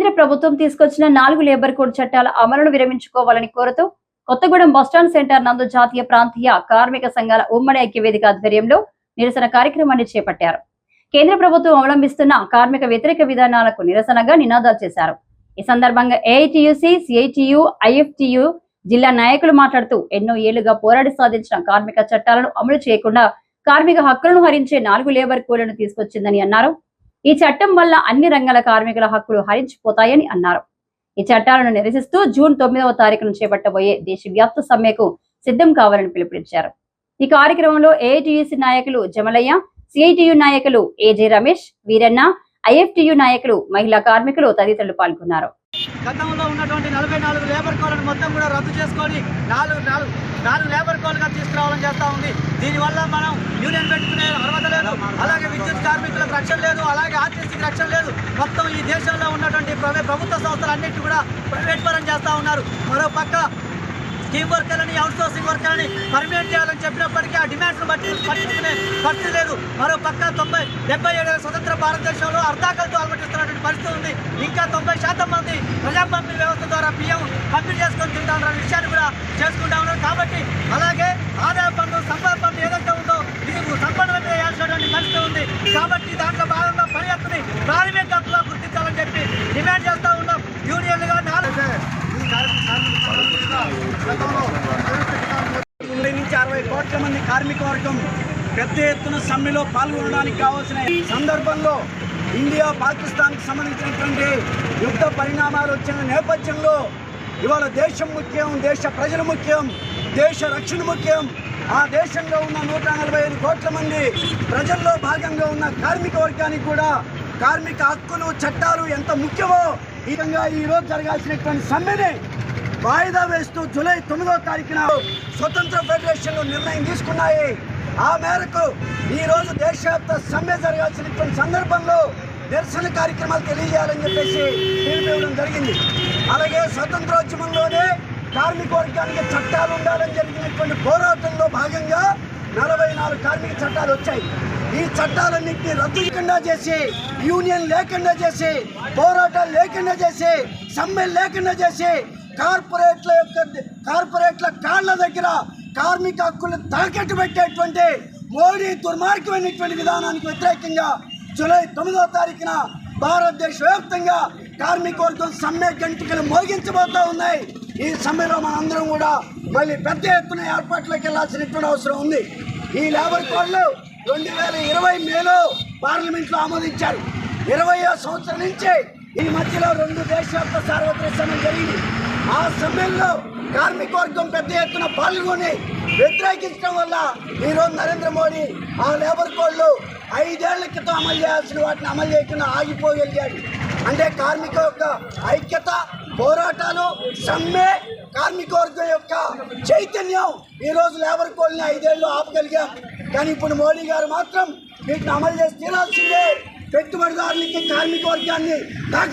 కేంద్ర ప్రభుత్వం తీసుకొచ్చిన నాలుగు లేబర్ కోడ్ చట్టాల అమలును విరమించుకోవాలని కోరుతూ కొత్తగూడెం బస్టాండ్ సెంటర్ నందు జాతీయ ప్రాంతీయ కార్మిక సంఘాల ఉమ్మడి ఐక్యవేదిక ఆధ్వర్యంలో నిరసన కార్యక్రమాన్ని చేపట్టారు. కేంద్ర ప్రభుత్వం అవలంబిస్తున్న కార్మిక వ్యతిరేక విధానాలకు నిరసనగా నినాదాలు చేశారు. ఈ సందర్భంగా ఏఐటియుసి సిఐటియు ఐఎఫ్టియు జిల్లా నాయకులు మాట్లాడుతూ ఎన్నో ఏళ్ళుగా పోరాడి సాధించిన కార్మిక చట్టాలను అమలు చేయకుండా కార్మిక హక్కులను హరించే నాలుగు లేబర్ కోడ్లను తీసుకొచ్చిందని అన్నారు. ఈ చట్టం వల్ల అన్ని రంగాల కార్మికుల హక్కులు హరించిపోతాయని అన్నారు. ఈ చట్టాలను నిరసిస్తూ జూన్ తొమ్మిదవ తారీఖును చేపట్టబోయే దేశవ్యాప్త సమ్మెకు సిద్ధం కావాలని పిలుపునిచ్చారు. ఈ కార్యక్రమంలో ఏఐటియుసి నాయకులు జమలయ్య సిఐటియు నాయకులు ఏజే రమేష్ వీరన్న ఐఎఫ్టియు నాయకులు మహిళా కార్మికులు తదితరులు పాల్గొన్నారు. గతంలో ఉన్నటువంటి నలభై నాలుగు లేబర్ కోడ్లను మొత్తం కూడా రద్దు చేసుకొని నాలుగు నాలుగు నాలుగు లేబర్ కోడ్లుగా తీసుకురావాలని చేస్తూ ఉంది. దీనివల్ల మనం యూనియన్ పెట్టుకునే అర్హత లేదు అలాగే విద్యుత్ కార్మికులకు రక్షణ లేదు అలాగే ఆర్టీసీకి రక్షణ లేదు. మొత్తం ఈ దేశంలో ఉన్నటువంటి ప్రభుత్వ సంస్థలు అన్నింటి కూడా ప్రైవేట్ పరం చేస్తా ఉన్నారు. మరో పక్క స్కీమ్ వర్కర్లని అవుట్ సోర్సింగ్ పర్మినెంట్ చేయాలని చెప్పినప్పటికీ ఆ డిమాండ్స్ బట్టి పట్టించుకునే పరిస్థితి లేదు. మరో పక్క తొంభై డెబ్బై ఏడేళ్ళ స్వతంత్ర భారతదేశంలో అర్ధాకలతో అలవటిస్తున్నటువంటి పరిస్థితి ఉంది. ఇంకా తొంభై శాతం మంది ప్రజా పంపిణీ వ్యవస్థ ద్వారా బియ్యం పంపిణీ చేసుకొని తింటామన్న విషయాన్ని కూడా చేసుకుంటా ఉన్నారు. కాబట్టి అలాగే ఆదాయ పన్ను సంపద పన్ను ఏదైతే ఉందో ఇది సంపద మీద వేయాల్సినటువంటి పరిస్థితి ఉంది. కాబట్టి దాంట్లో భాగంగా పని హక్కుని ప్రాథమిక హక్కుగా గుర్తించాలని చెప్పి డిమాండ్ చేస్తా ఉన్నాం యూనియన్లుగా నాలుగు తొంభై నుంచి అరవై కోట్ల మంది కార్మిక వర్గం పెద్ద ఎత్తున సమ్మెలో పాల్గొనడానికి కావాల్సిన సందర్భంలో ఇండియా పాకిస్తాన్కి సంబంధించినటువంటి యుద్ధ పరిణామాలు వచ్చిన నేపథ్యంలో ఇవాళ దేశం ముఖ్యం దేశ ప్రజలు ముఖ్యం దేశ రక్షణ ముఖ్యం. ఆ దేశంలో ఉన్న నూట నలభై ఐదు కోట్ల మంది ప్రజల్లో భాగంగా ఉన్న కార్మిక వర్గానికి కూడా కార్మిక హక్కులు చట్టాలు ఎంత ముఖ్యమో ఈ విధంగా ఈ రోజు జరగాల్సినటువంటి సమ్మెని వాయిదా వేస్తూ జూలై తొమ్మిదో తారీఖున స్వతంత్ర ఫెడరేషన్లు నిర్ణయం తీసుకున్నాయి. ఆ మేరకు ఈరోజు దేశవ్యాప్త సమ్మె జరగాల్సినటువంటి సందర్భంలో నిరసన కార్యక్రమాలు తెలియజేయాలని చెప్పేసి పిలుపునివ్వడం జరిగింది. అలాగే స్వతంత్రోద్యమంలోనే కార్మిక వర్గానికి చట్టాలు ఉండాలని జరిగినటువంటి పోరాటంలో భాగంగా నలభై నాలుగు కార్మిక చట్టాలు వచ్చాయి. ఈ చట్టాలన్నింటినీ రద్దు చేయకుండా చేసి యూనియన్ లేకుండా చేసి పోరాటాలు లేకుండా చేసి సమ్మె లేకుండా చేసి కార్పొరేట్ల యొక్క కార్పొరేట్ల కాళ్ళ దగ్గర కార్మిక హక్కులు తాకట్టు పెట్టేటువంటి మోడీ దుర్మార్గమైనటువంటి విధానానికి వ్యతిరేకంగా జూలై తొమ్మిదవ తారీఖున భారతదేశ వ్యాప్తంగా కార్మిక వర్గం సమ్మె గంటకలు మోగించబోతూ ఉన్నాయి. ఈ సమ్మెలో మనందరం కూడా మళ్ళీ పెద్ద ఎత్తున ఏర్పాట్లోకి వెళ్ళాల్సినటువంటి అవసరం ఉంది. ఈ లేబర్ కోడ్లు రెండు వేల ఇరవై మేలో పార్లమెంట్లో ఆమోదించారు. ఇరవయో సంవత్సరం నుంచి ఈ మధ్యలో రెండు దేశవ్యాప్త సార్వత్రిక సమ్మె జరిగింది ఆ సమ్మెల్లో కార్మికవర్గం పెద్ద ఎత్తున పాల్గొని వ్యతిరేకించడం వల్ల ఈరోజు నరేంద్ర మోడీ ఆ లేబర్ కోడ్లు ఐదేళ్ళ క్రితం అమలు చేయాల్సిన వాటిని అమలు చేయకుండా ఆగిపోగలిగాడు. అంటే కార్మిక యొక్క ఐక్యత పోరాటాలు సమ్మె కార్మికవర్గం యొక్క చైతన్యం ఈరోజు లేబర్ కోడ్ని ఐదేళ్ళు ఆపగలిగాం. కానీ ఇప్పుడు మోడీ గారు మాత్రం వీటిని అమలు చేసి తీరాల్సిందే. పెట్టుబడిదారులకి కార్మికవర్గాన్ని